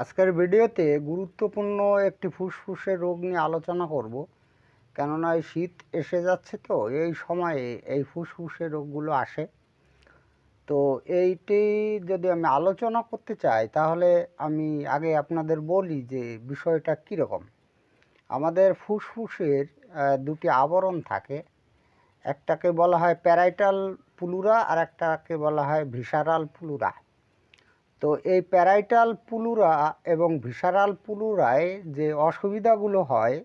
আজকের ভিডিওতে গুরুত্বপূর্ণ একটি ফুসফুসের রোগ নিয়ে আলোচনা করব। কেননা এই শীত এসে যাচ্ছে তো, এই সময়ে এই ফুসফুসের রোগগুলো আসে। তো এইটি যদি আমি আলোচনা করতে চাই, তাহলে আমি আগে আপনাদের বলি যে বিষয়টা কীরকম। আমাদের ফুসফুসের দুটি আবরণ থাকে। একটাকে বলা হয় প্যারাইটাল পুলুরা আর একটাকে বলা হয় ভিসারাল পুলুরা। তো এই প্যারাইটাল পুলুরা এবং ভিসারাল পুলুরায় যে অসুবিধাগুলো হয়,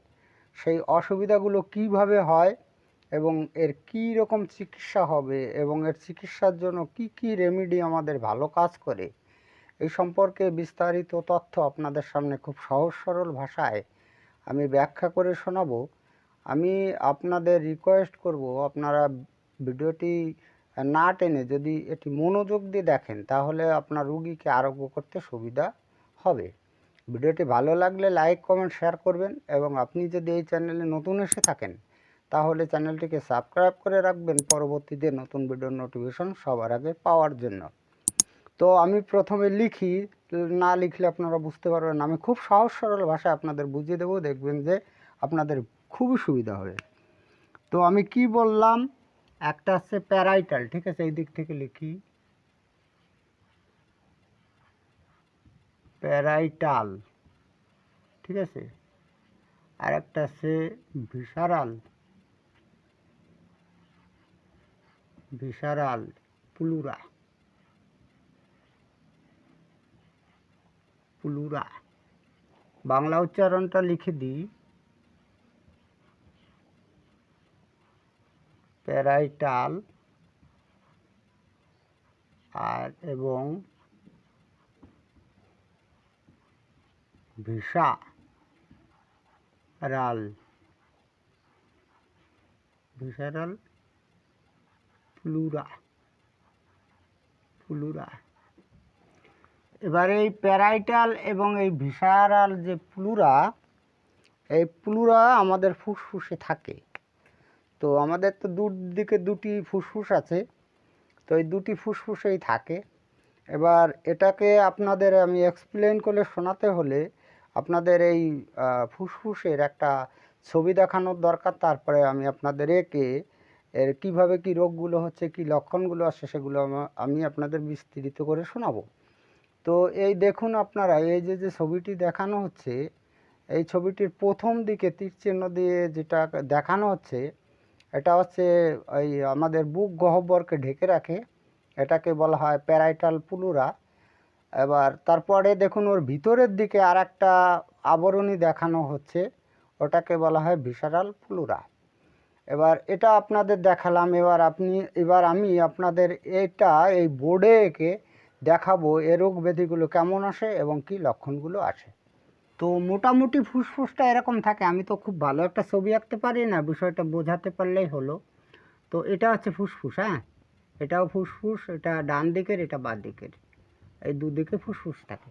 সেই অসুবিধাগুলো কীভাবে হয় এবং এর কী রকম চিকিৎসা হবে এবং এর চিকিৎসার জন্য কি কি রেমেডি আমাদের ভালো কাজ করে, এই সম্পর্কে বিস্তারিত তথ্য আপনাদের সামনে খুব সহজ সরল ভাষায় আমি ব্যাখ্যা করে শোনাবো। আমি আপনাদের রিকোয়েস্ট করব, আপনারা ভিডিওটি না টেনে যদি এটি মনোযোগ দিয়ে দেখেন, তাহলে আপনার রুগীকে আরোগ্য করতে সুবিধা হবে। ভিডিওটি ভালো লাগলে লাইক, কমেন্ট, শেয়ার করবেন এবং আপনি যদি এই চ্যানেলে নতুন এসে থাকেন, তাহলে চ্যানেলটিকে সাবস্ক্রাইব করে রাখবেন পরবর্তীতে নতুন ভিডিওর নোটিফিকেশন সবার আগে পাওয়ার জন্য। তো আমি প্রথমে লিখি, না লিখলে আপনারা বুঝতে পারবেন। আমি খুব সহজ সরল ভাষায় আপনাদের বুঝিয়ে দেবো, দেখবেন যে আপনাদের খুবই সুবিধা হবে। তো আমি কি বললাম? একটা হচ্ছে প্যারাইটাল, ঠিক আছে? এই দিক থেকে লিখি। প্যারাইটাল, ঠিক আছে? আর একটা আছে visceral. Visceral, pleura. Pleura. Bangla উচ্চারণটা লিখে দিই। প্যারাইটাল আর এবং visceral. Visceral pleura pleura এবারে এই প্যারাইটাল এবং এই ভিসারাল যে প্লুরা এই প্লুরা আমাদের ফুসফুসে থাকে। তো আমাদের তো দুদিকে দুটি ফুসফুস আছে, তো এই দুটি ফুসফুসেই থাকে। এবার এটাকে আপনাদের আমি এক্সপ্লেন করে শোনাতে হলে আপনাদের এই ফুসফুসের একটা ছবি দেখানোর দরকার, তারপরে আমি আপনাদের একে, এর কীভাবে কী রোগগুলো হচ্ছে, কী লক্ষণগুলো আছে, সেগুলো আমা- আমি আপনাদের বিস্তৃত করে শোনাবো। তো এই দেখুন আপনারা, এই যে যে ছবিটি দেখানো হচ্ছে, এই ছবিটির প্রথম দিকে তীর চিহ্ন দিয়ে যেটা দেখানো হচ্ছে এটা হচ্ছে ওই আমাদের বুক গহ্বরকে ঢেকে রাখে। এটাকে বলা হয় প্যারাইটাল পুলুরা। এবার তারপরে দেখুন ওর ভিতরের দিকে আর একটা আবরণী দেখানো হচ্ছে। ওটাকে বলা হয় ভিসারাল পুলুরা। এবার এটা আপনাদের দেখালাম। এবার আপনি, এবার আমি আপনাদের এটা, এই বোর্ডে এঁকে দেখাবো এ রোগ ব্যাধিগুলো কেমন আসে এবং কি লক্ষণগুলো আসে। তো মোটামুটি ফুসফুসটা এরকম থাকে। আমি তো খুব ভালো একটা ছবি আঁকতে পারি না, বিষয়টা বোঝাতে পারলেই হলো। তো এটা হচ্ছে ফুসফুস হ্যাঁ? এটাও ফুসফুস, এটা ডান দিকের, এটা বাঁ দিকের। এই দুদিকে ফুসফুস থাকে।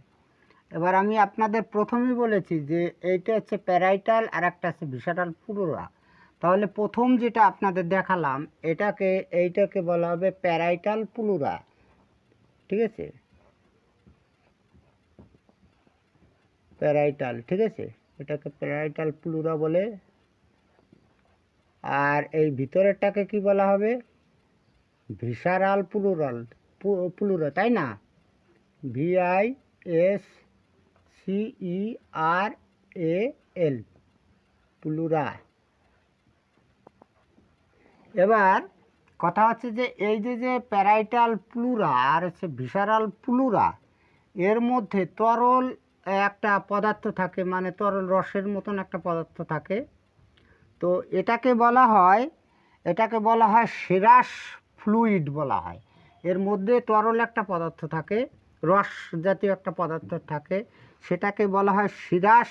এবার আমি আপনাদের প্রথমেই বলেছি যে এইটা হচ্ছে প্যারাইটাল আর একটা হচ্ছে ভিসাটাল পুরোরা। তাহলে প্রথম যেটা আপনাদের দেখালাম, এটাকে, এইটাকে বলা হবে প্যারাইটাল পুলুরা ঠিক আছে? প্যারাইটাল ঠিক আছে? এটাকে প্যারাইটাল প্লুরা বলে। আর এই ভিতরেরটাকে কি বলা হবে? ভিসারাল প্লুরাল প্লুরা তাই না? ভিআই এস সিই আর এ এল প্লুরা এবার কথা হচ্ছে যে এই যে যে প্যারাইটাল প্লুরা আর হচ্ছে ভিসারাল প্লুরা এর মধ্যে তরল একটা পদার্থ থাকে মানে তরল রসের মতন একটা পদার্থ থাকে। তো এটাকে বলা হয়, এটাকে বলা হয় সেরাস ফ্লুইড বলা হয়। এর মধ্যে তরল একটা পদার্থ থাকে, রস জাতীয় একটা পদার্থ থাকে। সেটাকে বলা হয় সিরাস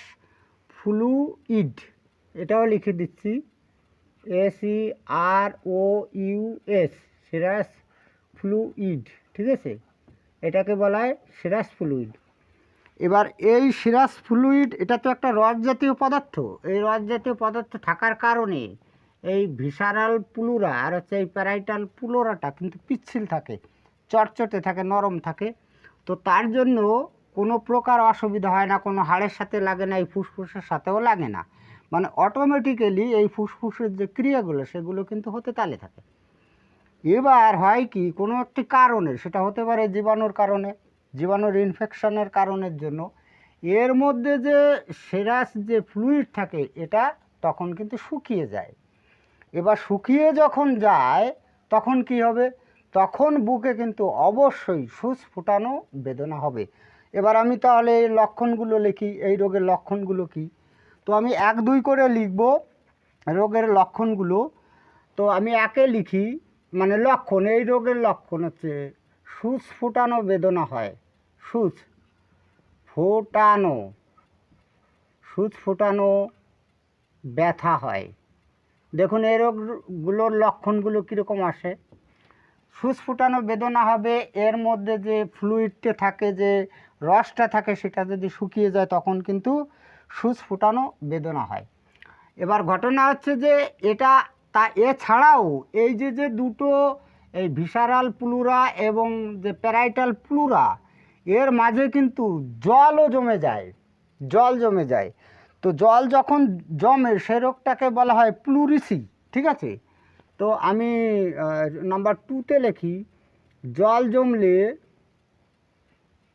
ফ্লুইড। এটাও লিখে দিচ্ছি। S R O U S, serous fluid, ঠিক আছে? এটাকে বলা হয় সিরাস ফ্লুইড। এবার এই সিরাস ফ্লুইড, এটা তো একটা রস জাতীয় পদার্থ। এই রস জাতীয় পদার্থ থাকার কারণে এই ভিসারাল পুলুরা আর হচ্ছে এই প্যারাইটাল পুলোরাটা কিন্তু পিচ্ছিল থাকে, চটচটে থাকে, নরম থাকে। তো তার জন্য কোনো প্রকার অসুবিধা হয় না, কোনো হাড়ের সাথে লাগে না, এই ফুসফুসের সাথেও লাগে না। মানে অটোমেটিক্যালি এই ফুসফুসের যে ক্রিয়াগুলো, সেগুলো কিন্তু হতে তালে থাকে। এবার হয় কি, কোনো একটি কারণে, সেটা হতে পারে জীবাণুর কারণে জীবাণুর ইনফেকশনের কারণের জন্য। এর মধ্যে যে সেরাস যে ফ্লুইড থাকে, এটা তখন কিন্তু শুকিয়ে যায়। এবার শুকিয়ে যখন যায়, তখন কি হবে? তখন বুকে কিন্তু অবশ্যই সুচ ফুটানো বেদনা হবে। এবার আমি তাহলে এই লক্ষণগুলো লিখি। এই রোগের লক্ষণগুলো কি? তো আমি এক দুই করে লিখব রোগের লক্ষণগুলো। তো আমি একে লিখি মানে লক্ষণ, এই রোগের লক্ষণ হচ্ছে সুচ ফুটানো বেদনা হয়। সুচ ফোটানো সুচ ফোটানো ব্যথা হয়। দেখুন, এই রোগগুলোর লক্ষণগুলো কীরকম আসে? সুচ ফুটানো বেদনা হবে, এর মধ্যে যে ফ্লুইডটা থাকে, যে রসটা থাকে, সেটা যদি শুকিয়ে যায়, তখন কিন্তু সুচ ফুটানো বেদনা হয়। এবার ঘটনা হচ্ছে যে, এটা তা এছাড়াও এই যে যে দুটো এই ভিসারাল প্লুরা এবং যে প্যারাইটাল প্লুরা এর মাঝে কিন্তু জলও জমে যায়, জল জমে যায়। তো জল যখন জমে, সে রোগটাকে বলা হয় প্লুরিসি ঠিক আছে? তো আমি নাম্বার টুতে লিখি, জল জমলে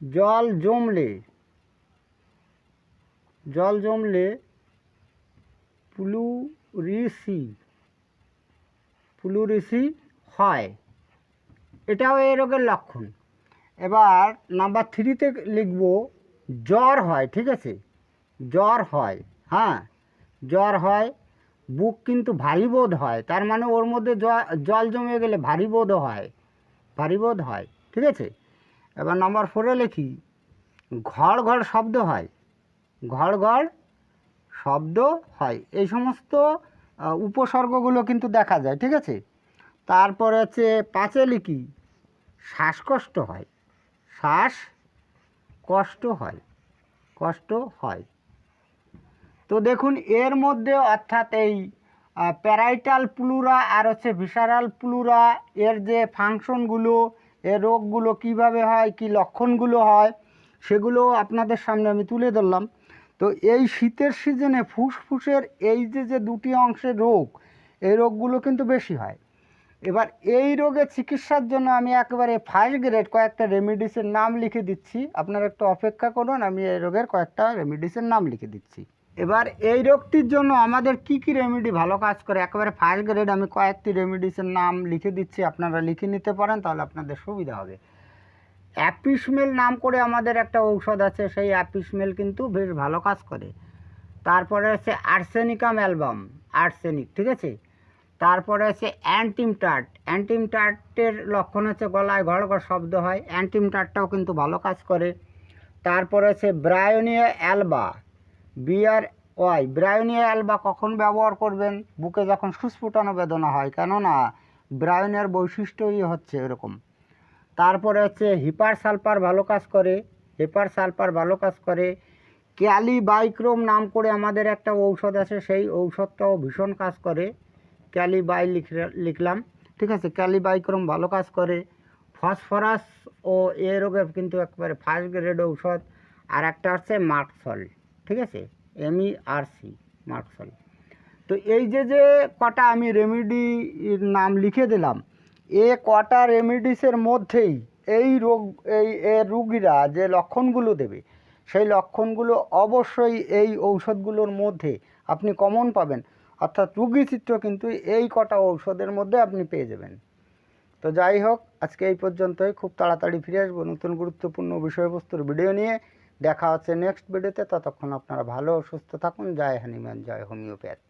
জল জমলে জল জমলে প্লুরিসি প্লুরিসি হয়। এটাও এই রোগের লক্ষণ। এবার নাম্বার থ্রিতে লিখব, জ্বর হয়, ঠিক আছে? জ্বর হয় হ্যাঁ? জ্বর হয়, বুক কিন্তু ভারী বোধ হয়, তার মানে ওর মধ্যে জল জমে গেলে ভারী বোধ হয়, ভারী বোধ হয়, ঠিক আছে? এবার নাম্বার ফোরে লিখি, ঘড় ঘড় শব্দ হয়, ঘড় ঘড় শব্দ হয়, এই সমস্ত উপসর্গগুলো কিন্তু দেখা যায়, ঠিক আছে? তারপরে হচ্ছে পাঁচে লিখি, শ্বাসকষ্ট হয় শ্বাস কষ্ট হয় কষ্ট হয়। তো দেখুন, এর মধ্যে অর্থাৎ এই প্যারাইটাল প্লুরা আর হচ্ছে ভিসারাল প্লুরা, এর যে ফাংশনগুলো, এর রোগগুলো কীভাবে হয়, কি লক্ষণগুলো হয়, সেগুলো আপনাদের সামনে আমি তুলে ধরলাম। তো এই শীতের সিজনে ফুসফুসের এই যে যে দুটি অংশের রোগ, এই রোগগুলো কিন্তু বেশি হয়। এবার এই রোগের চিকিৎসার জন্য আমি একেবারে ফার্স্ট গ্রেড কয়েকটা রেমিডিসের নাম লিখে দিচ্ছি। আপনারা একটু অপেক্ষা করুন, আমি এই রোগের কয়েকটা রেমিডিসের নাম লিখে দিচ্ছি। এবার এই রোগটির জন্য আমাদের কি কি রেমেডি ভালো কাজ করে? একেবারে ফার্স্ট গ্রেড আমি কয়েকটি রেমিডিসের নাম লিখে দিচ্ছি, আপনারা লিখে নিতে পারেন, তাহলে আপনাদের সুবিধা হবে। অ্যাপিসমেল নাম করে আমাদের একটা ঔষধ আছে, সেই অ্যাপিসমেল কিন্তু বেশ ভালো কাজ করে। তারপরে হচ্ছে আর্সেনিকাম অ্যালবাম আর্সেনিক ঠিক আছে? তারপরে হচ্ছে অ্যান্টিমটার্ট অ্যান্টিমটার্টের লক্ষণ হচ্ছে গলায় ঘড় ঘড় শব্দ হয়। অ্যান্টিমটার্টটাও কিন্তু ভালো কাজ করে। তারপরে হচ্ছে bryonia alba. BR Y bryonia alba কখন ব্যবহার করবেন? বুকে যখন সুস্ফুটানো বেদনা হয়, কেননা ব্রায়োনিয়ার বৈশিষ্ট্যই হচ্ছে এরকম। তারপরে হচ্ছে হিপার সালফার ভালো কাজ করে। হিপার সালফার ভালো কাজ করে। ক্যালিবাইক্রোম নাম করে আমাদের একটা ঔষধ আছে, সেই ঔষধটাও ভীষণ কাজ করে। ক্যালিবাই লিখ- লিখলাম। ঠিক আছে ক্যালিবাইক্রোম ভালো কাজ করে। ফসফরাস ও এ রোগের কিন্তু একবারে ফার্স্ট গ্রেড ঔষধ, আর একটা হচ্ছে মার্কসল। ঠিক আছে এমই আর সি মার্কসল। তো এই যে যে কটা আমি রেমেডি নাম লিখে দিলাম, এ কটা রেমেডিসের মধ্যেই এই রোগ, এই এর রুগীরা যে লক্ষণগুলো দেবে, সেই লক্ষণগুলো অবশ্যই এই ঔষধগুলোর মধ্যে আপনি কমন পাবেন। অর্থাৎ রুগী চিত্র কিন্তু এই কটা ঔষধের মধ্যে আপনি পেয়ে যাবেন। তো যাই হোক, আজকে এই পর্যন্তই। খুব তাড়াতাড়ি ফিরে আসব নতুন গুরুত্বপূর্ণ বিষয়বস্তুর ভিডিও নিয়ে। দেখা হচ্ছে নেক্সট ভিডিওতে ততক্ষণ আপনারা ভালো, সুস্থ থাকুন। জয় হনুমান, জয় হোমিওপ্যাথ।